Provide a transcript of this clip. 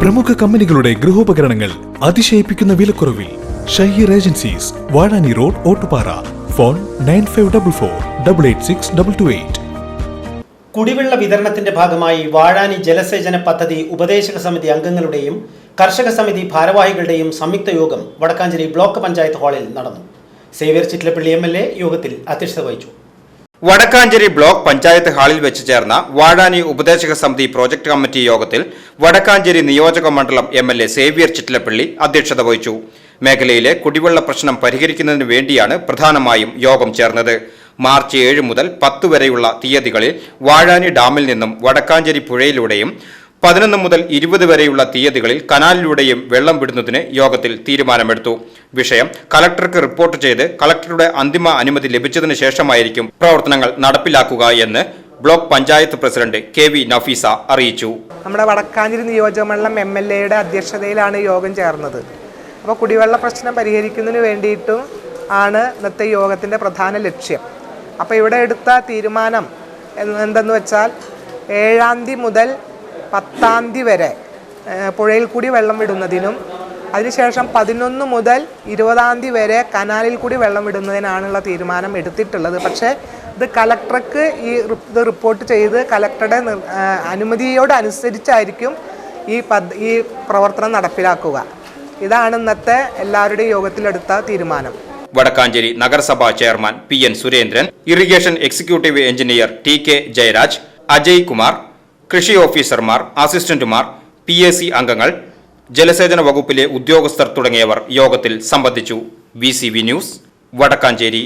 പ്രമുഖ കമ്പനികളുടെ ഗൃഹോപകരണങ്ങൾ അതിശയിപ്പിക്കുന്ന വിലക്കുറവിൽ Shaheer agencies Vazhani road Ottupara. Phone nine five double four double eight six double two eight. കുടിവെള്ള വിതരണത്തിന്റെ ഭാഗമായി വാഴാനി ജലസേചന പദ്ധതി ഉപദേശക സമിതി അംഗങ്ങളുടെയും കർഷക സമിതി ഭാരവാഹികളുടെയും സംയുക്ത യോഗം വടക്കാഞ്ചേരി ബ്ലോക്ക് പഞ്ചായത്ത് ഹാളിൽ നടന്നു. Xavier Chittilappilly M L A യോഗത്തിൽ അധ്യക്ഷത വഹിച്ചു. വടക്കാഞ്ചേരി ബ്ലോക്ക് പഞ്ചായത്ത് ഹാളിൽ വെച്ച് ചേർന്ന വാഴാനി ഉപദേശക സമിതി പ്രോജക്ട് കമ്മിറ്റി യോഗത്തിൽ വടക്കാഞ്ചേരി നിയോജക മണ്ഡലം M L A Xavier Chittilappilly അധ്യക്ഷത വഹിച്ചു. മേഖലയിലെ കുടിവെള്ള പ്രശ്നം പരിഹരിക്കുന്നതിന് വേണ്ടിയാണ് പ്രധാനമായും യോഗം ചേർന്നത്. മാർച്ച് ഏഴ് മുതൽ പത്ത് വരെയുള്ള തീയതികളിൽ വാഴാനി ഡാമിൽ നിന്നും വടക്കാഞ്ചേരി പുഴയിലൂടെയും പതിനൊന്ന് മുതൽ ഇരുപത് വരെയുള്ള തീയതികളിൽ കനാലിലൂടെയും വെള്ളം വിടുന്നതിന് യോഗത്തിൽ തീരുമാനമെടുത്തു. വിഷയം കലക്ടർക്ക് റിപ്പോർട്ട് ചെയ്ത് കലക്ടറുടെ അന്തിമ അനുമതി ലഭിച്ചതിന് ശേഷമായിരിക്കും പ്രവർത്തനങ്ങൾ നടപ്പിലാക്കുക എന്ന് block panchayat president K V Nafeesa അറിയിച്ചു. നമ്മുടെ വടക്കാഞ്ചേരി നിയോജകമണ്ഡലം എം എൽ എയുടെ അധ്യക്ഷതയിലാണ് യോഗം ചേർന്നത്. അപ്പോൾ കുടിവെള്ള പ്രശ്നം പരിഹരിക്കുന്നതിന് വേണ്ടിയിട്ടും ആണ് ഇന്നത്തെ യോഗത്തിന്റെ പ്രധാന ലക്ഷ്യം. അപ്പോൾ ഇവിടെ എടുത്ത തീരുമാനം എന്തെന്ന് വെച്ചാൽ ഏഴാം തീയതി മുതൽ പത്താം തീയതി വരെ പുഴയിൽ കൂടി വെള്ളം വിടുന്നതിനും അതിനുശേഷം പതിനൊന്ന് മുതൽ ഇരുപതാം തീയതി വരെ കനാലിൽ കൂടി വെള്ളം വിടുന്നതിനാണുള്ള തീരുമാനം എടുത്തിട്ടുള്ളത്. പക്ഷേ ഇത് കലക്ടർക്ക് ഈ ഇത് റിപ്പോർട്ട് ചെയ്ത് കലക്ടറുടെ അനുമതിയോടനുസരിച്ചായിരിക്കും ഈ പദ് ഈ പ്രവർത്തനം നടപ്പിലാക്കുക. ഇതാണ് ഇന്നത്തെ എല്ലാവരുടെയും യോഗത്തിലെടുത്ത തീരുമാനം. വടക്കാഞ്ചേരി നഗരസഭാ chairman P N Surendran irrigation executive engineer T K Jayaraj Ajay Kumar കൃഷി ഓഫീസർമാർ അസിസ്റ്റന്റുമാർ പി എ സി അംഗങ്ങൾ ജലസേചന വകുപ്പിലെ ഉദ്യോഗസ്ഥർ തുടങ്ങിയവർ യോഗത്തിൽ സംബന്ധിച്ചു. V news Wadakkanchery.